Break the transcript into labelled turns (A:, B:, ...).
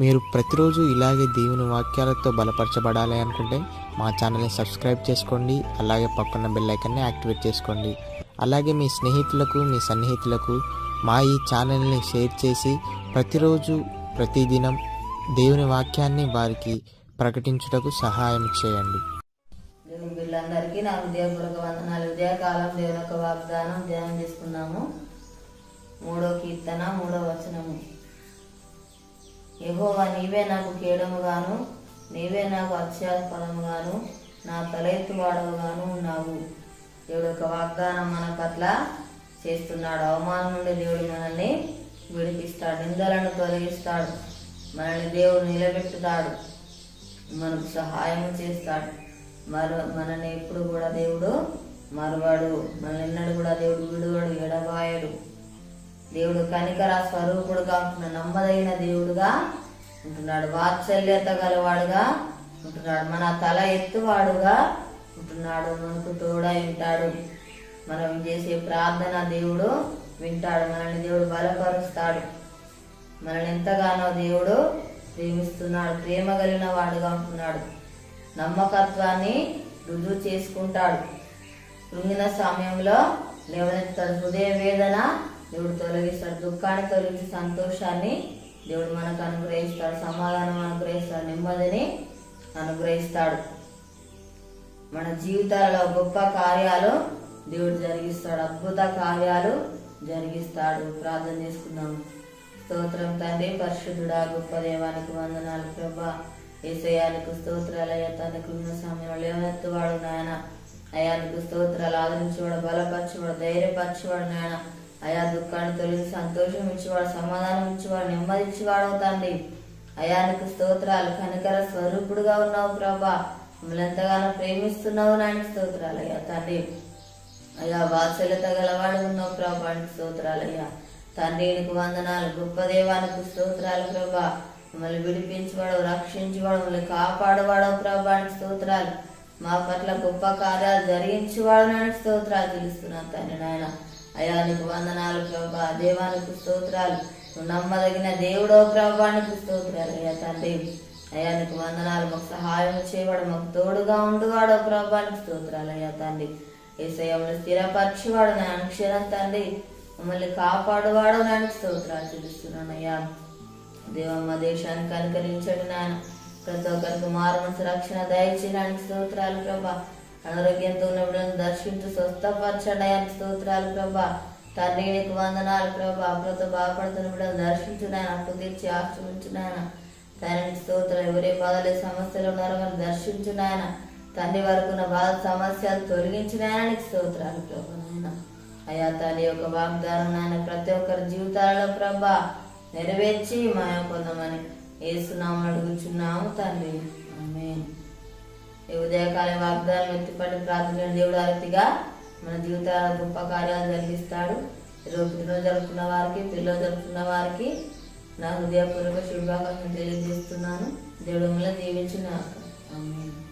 A: మీరు ప్రతిరోజు ఇలాగే దేవుని వాక్యాలతో బలపరచబడాలి అనుకుంటే మా ఛానల్ని సబ్స్క్రైబ్ చేసుకోండి అలాగే పక్కన బెల్ ఐకాన్ని యాక్టివేట్ చేసుకోండి. అలాగే మీ స్నేహితులకు మీ సన్నిహితులకు మా ఈ ఛానల్ని షేర్ చేసి ప్రతిరోజు ప్రతిదినం దేవుని వాక్యాన్ని వారికి ప్రకటించుటకు సహాయం చేయండి.
B: వీళ్ళందరికీ నా హృదయపూర్వక వందనాలు. ఉదయకాలం దేవుని యొక్క వాగ్దానం ధ్యానం చేసుకున్నాము. మూడో కీర్తన మూడో యెహోవా నీవే నాకు కేడముగాను నీవే నాకు అత్యాస్పదముగాను నా తలెత్తు వాడవుగాను ఉన్నావు. దేవుడు యొక్క వాగ్దానం మన పట్ల చేస్తున్నాడు. అవమానం నుండి దేవుడు మనల్ని విడిపిస్తాడు. నిందలను తొలగిస్తాడు. మనల్ని దేవుడు నిలబెట్టుతాడు. మనకు సహాయం చేస్తాడు. మరో మనల్ని ఎప్పుడు కూడా దేవుడు మరవాడు. మనల్ని ఎన్నడూ కూడా దేవుడు విడువడు ఎడబాయడు. దేవుడు కనికర స్వరూపుడుగా ఉంటున్న నమ్మదగిన దేవుడుగా ఉంటున్నాడు. వాత్సల్యత గలవాడుగా ఉంటున్నాడు. మన తల ఎత్తువాడుగా ఉంటున్నాడు. మనకు తోడై ఉంటాడు. మనం చేసే ప్రార్థన దేవుడు వింటాడు. మనల్ని దేవుడు బలపరుస్తాడు. మనల్ని ఎంతగానో దేవుడు ప్రేమిస్తున్నాడు. ప్రేమ కలిగిన వాడుగా ఉంటున్నాడు. నమ్మకత్వాన్ని రుజువు చేసుకుంటాడు. కృంగిన సమయంలో లేవనెత్తాడు హృదయ వేదన దేవుడు తొలగిస్తాడు. దుఃఖాన్ని తొలగించి సంతోషాన్ని దేవుడు మనకు అనుగ్రహిస్తాడు సమాధానం అనుగ్రహిస్తాడు నెమ్మదిని అనుగ్రహిస్తాడు. మన జీవితాలలో గొప్ప కార్యాలు దేవుడు జరిగిస్తాడు అద్భుత కార్యాలు జరిగిస్తాడు. ప్రార్థన చేసుకున్నాము స్తోత్రం తండ్రి పరిశుద్ధుడా గొప్ప దేవానికి వందనాలు. ప్రభా ఏసయానికి స్తోత్రాలయ్యా తనకు ఉన్న సమయంలో లేవనెత్తువాడు నాయన. అయానికి స్తోత్రాలు ఆదరించేవాడు బలపరచేవాడు ధైర్యపరచేవాడు నాయన. అయా దుఃఖాన్ని తొలగి సంతోషం ఇచ్చేవాడు సమాధానం ఇచ్చేవాడు నెమ్మది ఇచ్చేవాడు తండ్రి. నీకు స్తోత్రాలు కనికర స్వరూపుడుగా ఉన్నావు ప్రభా. మమ్మల్ని ఎంతగానో ప్రేమిస్తున్నావు నాయన స్తోత్రాలు అయ్యా తండ్రి. అయ్యా వాత్సల్యత గలవాడు ఉన్నావు ప్రభానికి స్తోత్రాలయ్యా తండ్రికి వందనాలు గొప్ప దేవానికి స్తోత్రాలు ప్రభా. మమ్మల్ని విడిపించేవాడు రక్షించేవాడు మమ్మల్ని ప్రభా అని స్తోత్రాలు. మా పట్ల గొప్ప కార్యాలు జరిగించేవాడు నాయన స్తోత్రాలు తెలుస్తున్నాను తండ్రి నాయన. అయ్యా నీకు వందనాలు ప్రభా. దేవానికి స్తోత్రాలు. నువ్వు నమ్మదగిన దేవుడో ప్రభానికి స్తోత్రాలు అయ్యా తండ్రి. అయ్యా నీకు వందనాలు. మాకు సహాయం చేయవాడు మాకు తోడుగా ఉండువాడో ప్రభానికి స్తోత్రాలు అయ్యా తండ్రి. ఏసయ్యములు స్థిరపరిచేవాడు నా అనుక్షణం తండ్రి. మమ్మల్ని కాపాడువాడు నాయన స్తోత్రాలు చెల్లిస్తున్నానయ్యా దేవమ్మ దేశానికి కనుకరించండి నాయన. ప్రతి ఒక్కరికి మారుమనసు రక్షణ దయచేయడానికి స్తోత్రాలు ప్రభా. అనారోగ్యంతో ఉన్న దర్శించు స్వస్థపరచండి స్తోత్రాలు ప్రభా. తండ్రి నీకు వందనాలు ప్రభా. అప్పులతో బాధపడుతున్న బిడ్డలు దర్శించు నాయన అప్పు తీర్చి ఆశ్రమించు నాయన. తండ్రి స్తోత్రాలు. ఎవరే బాధలే సమస్యలు ఉన్నారో వారిని దర్శించు నాయన. తండ్రి వరకు ఉన్న బాధ సమస్యలు తొలగించిన ఆయనకి స్తోత్రాలు ప్రభా నాయన. అయ్యా తండ్రి యొక్క వాగ్దానం నాయన ప్రతి ఒక్కరి జీవితాలలో ప్రభా నెరవేర్చి మాయ పొందమని ఏసునామని అడుగుచున్నాము తండ్రి. ఆమె ఈ ఉదయకాలం వాగ్దానం ఎత్తిపడి ప్రార్థన దేవుడు అరతిగా మన జీవితాల గొప్ప కార్యాలు జరిగిస్తాడు. ఈరోజు పుట్టినరోజు జరుపుకున్న వారికి పిల్లలు జరుపుకున్న వారికి నా హృదయపూర్వక శుభాకాంక్షలు తెలియజేస్తున్నాను. దేవుడు మిమ్మల్ని దీవించిన ఆమె